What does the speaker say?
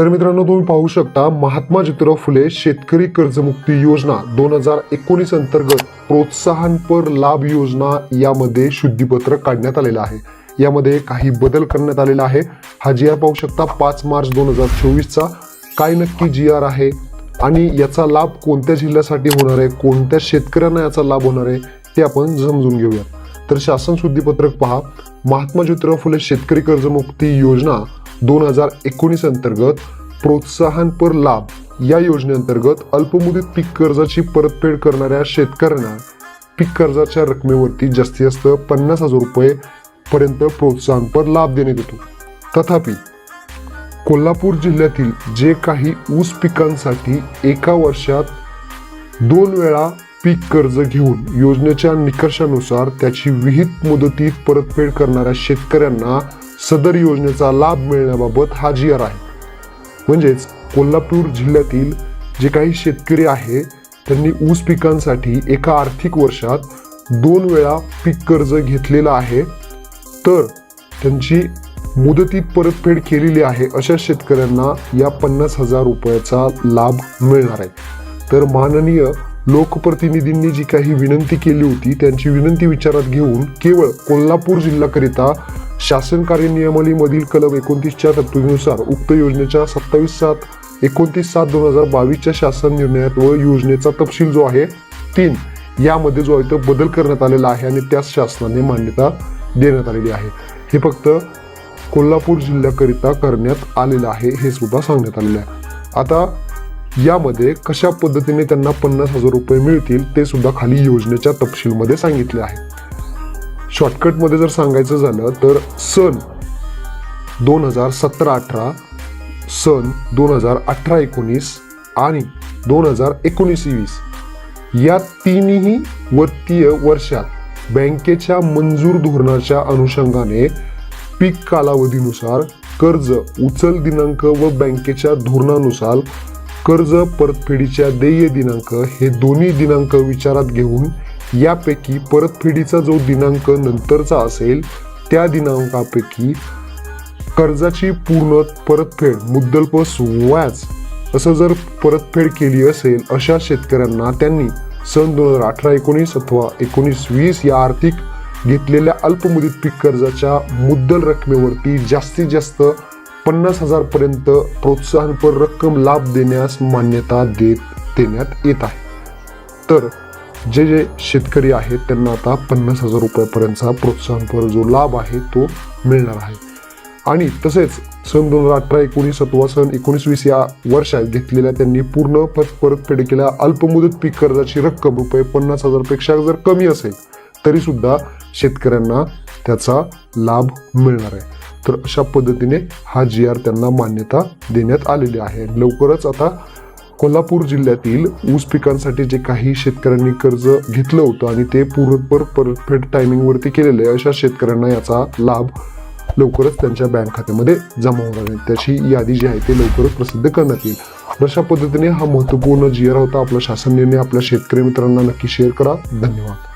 तर मित्रांनो तुम्ही पाहू शकता महात्मा ज्योतिराव फुले शेतकरी कर्जमुक्ती योजना दोन हजार एकोणीस अंतर्गत प्रोत्साहनपर लाभ योजना यामध्ये शुद्धीपत्र काढण्यात आलेलं आहे. यामध्ये काही बदल करण्यात आलेला आहे. हा जी आर पाहू शकता पाच मार्च दोन हजार चोवीसचा. काय नक्की जी आर आहे आणि याचा लाभ कोणत्या जिल्ह्यासाठी होणार आहे? कोणत्या शेतकऱ्यांना याचा लाभ होणार आहे? ते आपण समजून घेऊया तर शासन शुद्धीपत्रक पहा. महात्मा ज्योतिराव फुले शेतकरी कर्जमुक्ती योजना दोन हजार एकोणीस अंतर्गत प्रोत्साहनपर लाभ या योजनेअंतर्गत अल्पमुदत पीक कर्जाची परतफेड करणाऱ्या शेतकऱ्यांना पीक कर्जाच्या रकमेवरती जास्तीत जास्त पन्नास हजार रुपये पर्यंत प्रोत्साहनपर लाभ देण्यात येतो. तथापि कोल्हापूर जिल्ह्यातील जे काही ऊस पिकांसाठी एका वर्षात दोन वेळा पीक कर्ज घेऊन योजनेच्या निकषानुसार त्याची विहित मुदतीत परतफेड करणाऱ्या शेतकऱ्यांना सदर योजनेचा लाभ मिळण्याबाबत हा जी आर आहे. म्हणजेच कोल्हापूर जिल्ह्यातील जे काही शेतकरी आहे त्यांनी ऊस पिकांसाठी एका आर्थिक वर्षात दोन वेळा पीक कर्ज घेतलेलं आहे. तर त्यांची मुदतीत परतफेड केलेली आहे अशा शेतकऱ्यांना या पन्नास हजार रुपयाचा लाभ मिळणार आहे. तर माननीय लोकप्रतिनिधींनी जी काही विनंती केली होती त्यांची विनंती विचारात घेऊन केवळ कोल्हापूर जिल्ह्याकरिता शासन कार्यनियमावलीमधील कलम एकोणतीसच्या तरतुदीनुसार उक्त योजनेच्या सत्तावीस सात एकोणतीस सात दोन हजार बावीसच्या शासन निर्णयात व योजनेचा तपशील जो आहे तीन यामध्ये जो आहे तो बदल करण्यात आलेला आहे आणि त्यास शासनाने मान्यता देण्यात आलेली आहे. हे फक्त कोल्हापूर जिल्ह्याकरिता करण्यात आलेलं आहे हे सुद्धा सांगण्यात आलेलं आहे. आता यामध्ये कशा पद्धतीने त्यांना पन्नास हजार रुपये मिळतील ते सुद्धा खाली योजनेच्या तपशीलमध्ये सांगितले आहे. शॉर्टकटमध्ये जर सांगायचं झालं तर सन दोन हजार सतरा अठरा सन दोन हजार अठरा एकोणीस आणि दोन हजार एकोणीस वीस या तिन्ही वर्तीय वर्षात बँकेच्या मंजूर धोरणाच्या अनुषंगाने पीक कालावधीनुसार कर्ज उचल दिनांक व बँकेच्या धोरणानुसार कर्ज परतफेडीच्या देय दिनांक हे दोन्ही दिनांक विचारात घेऊन यापैकी परतफेडीचा जो दिनांक नंतरचा असेल त्या दिनांकापैकी कर्जाची पूर्ण परतफेड मुद्दलपस व्याज असं जर परतफेड केली असेल अशा शेतकऱ्यांना त्यांनी सन दोन हजार अठरा एकोणीस अथवा एकोणीस वीस या आर्थिक घेतलेल्या अल्पमुदत पीक कर्जाच्या मुद्दल रकमेवरती जास्तीत जास्त पन्नास हजारपर्यंत प्रोत्साहनपर रक्कम लाभ देण्यास मान्यता देत देण्यात येत आहे. तर जे जे शेतकरी आहेत त्यांना आता पन्नास हजार रुपयापर्यंतचा प्रोत्साहनपर जो लाभ आहे तो मिळणार आहे. आणि तसेच सन दोन हजार अठरा एकोणीस अथवा सन एकोणीस वीस या वर्षात घेतलेल्या त्यांनी पूर्ण पत परतफेड केल्या अल्पमुदत पीक कर्जाची रक्कम रुपये पन्नास हजारपेक्षा जर कमी असेल तरीसुद्धा शेतकऱ्यांना त्याचा लाभ मिळणार आहे. तर अशा पद्धतीने हा जी आर त्यांना मान्यता देण्यात आलेली आहे. लवकरच आता कोल्हापूर जिल्ह्यातील ऊस पिकांसाठी जे काही शेतकऱ्यांनी कर्ज घेतलं होतं आणि ते पूर्णपर परतफेड टायमिंगवरती केलेलं आहे अशा शेतकऱ्यांना याचा लाभ लवकरच त्यांच्या बँक खात्यामध्ये जमा होणार आहे. त्याची यादी जी आहे ती लवकरच प्रसिद्ध करण्यात येईल. अशा पद्धतीने हा महत्त्वपूर्ण जी होता. आपला शासन निर्णय आपल्या शेतकरी मित्रांना नक्की शेअर करा. धन्यवाद.